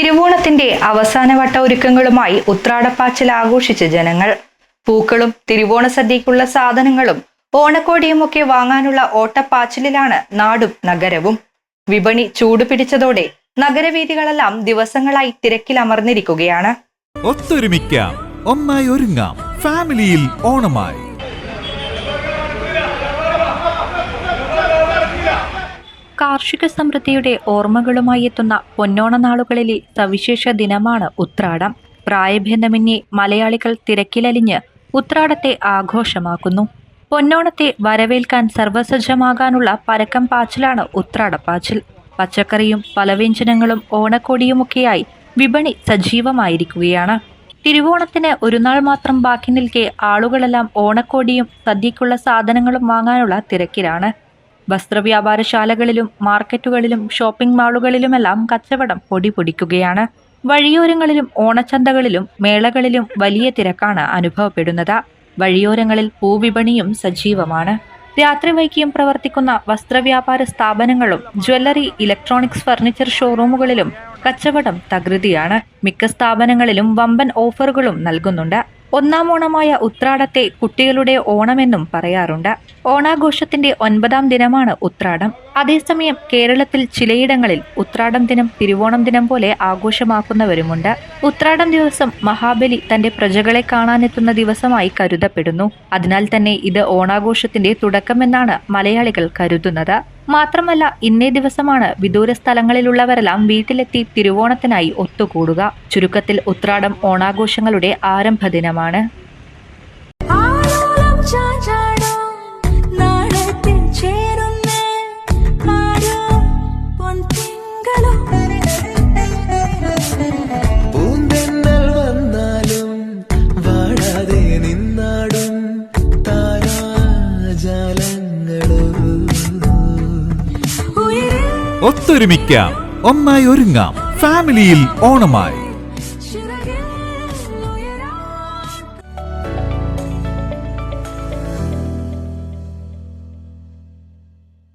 തിരുവോണത്തിന്റെ അവസാനവട്ട ഒരുക്കങ്ങളുമായി ഉത്രാടപ്പാച്ചിൽ ആഘോഷിച്ച ജനങ്ങൾ. പൂക്കളും തിരുവോണ സദ്യക്കുള്ള സാധനങ്ങളും ഓണക്കോടിയുമൊക്കെ വാങ്ങാനുള്ള ഓട്ടപ്പാച്ചിലിലാണ് നാടും നഗരവും. വിപണി ചൂടുപിടിച്ചതോടെ നഗരവീഥികളെല്ലാം ദിവസങ്ങളായി തിരക്കിലമർന്നിരിക്കുകയാണ് ഒത്തൊരുമിക്കാം. ഒന്നായി ഒരുങ്ങാം. ഫാമിലിയിൽ ഓണമായി. കാർഷിക സമൃദ്ധിയുടെ ഓർമ്മകളുമായി എത്തുന്ന പൊന്നോണ നാളുകളിലെ സവിശേഷ ദിനമാണ് ഉത്രാടം. പ്രായഭേദമന്യേ മലയാളികൾ തിരക്കിലലിഞ്ഞ് ഉത്രാടത്തെ ആഘോഷമാക്കുന്നു. പൊന്നോണത്തെ വരവേൽക്കാൻ സർവസജ്ജമാകാനുള്ള പരക്കം പാച്ചിലാണ് ഉത്രാടപ്പാച്ചിൽ പച്ചക്കറിയും പലവ്യഞ്ജനങ്ങളും ഓണക്കോടിയുമൊക്കെയായി വിപണി സജീവമായിരിക്കുകയാണ്. തിരുവോണത്തിന് ഒരു നാൾ മാത്രം ബാക്കി നിൽക്കെ ആളുകളെല്ലാം ഓണക്കോടിയും സദ്യക്കുള്ള സാധനങ്ങളും വാങ്ങാനുള്ള തിരക്കിലാണ്. വസ്ത്രവ്യാപാരശാലകളിലും മാർക്കറ്റുകളിലും ഷോപ്പിംഗ് മാളുകളിലുമെല്ലാം കച്ചവടം പൊടി പൊടിക്കുകയാണ് വഴിയോരങ്ങളിലും ഓണച്ചന്തകളിലും മേളകളിലും വലിയ തിരക്കാണ് അനുഭവപ്പെടുന്നത്. വഴിയോരങ്ങളിൽ പൂവിപണിയും സജീവമാണ്. രാത്രി വൈകിയും പ്രവർത്തിക്കുന്ന വസ്ത്രവ്യാപാര സ്ഥാപനങ്ങളും ജ്വല്ലറി ഇലക്ട്രോണിക്സ് ഫർണിച്ചർ ഷോറൂമുകളിലും കച്ചവടം തകൃതിയാണ്. മിക്ക സ്ഥാപനങ്ങളിലും വമ്പൻ ഓഫറുകളും നൽകുന്നുണ്ട്. ഒന്നാം ഓണമായ ഉത്രാടത്തെ കുട്ടികളുടെ ഓണമെന്നും പറയാറുണ്ട്. ഓണാഘോഷത്തിന്റെ ഒൻപതാം ദിനമാണ് ഉത്രാടം. അതേസമയം കേരളത്തിൽ ചിലയിടങ്ങളിൽ ഉത്രാടം ദിനം തിരുവോണം ദിനം പോലെ ആഘോഷമാക്കുന്നവരുമുണ്ട്. ഉത്രാടം ദിവസം മഹാബലി തന്റെ പ്രജകളെ കാണാനെത്തുന്ന ദിവസമായി കരുതപ്പെടുന്നു. അതിനാൽ തന്നെ ഇത് ഓണാഘോഷത്തിന്റെ തുടക്കമെന്നാണ് മലയാളികൾ കരുതുന്നത്. മാത്രമല്ല ഇന്നേ ദിവസമാണ് വിദൂര സ്ഥലങ്ങളിലുള്ളവരെല്ലാം വീട്ടിലെത്തി തിരുവോണത്തിനായി ഒത്തുകൂടുക. ചുരുക്കത്തിൽ ഉത്രാടം ഓണാഘോഷങ്ങളുടെ ആരംഭ ദിനമാണ് ഒത്തൊരുമിക്കാം. ഒന്നായി ഒരുങ്ങാം. ഫാമിലിയിൽ ഓണമായി.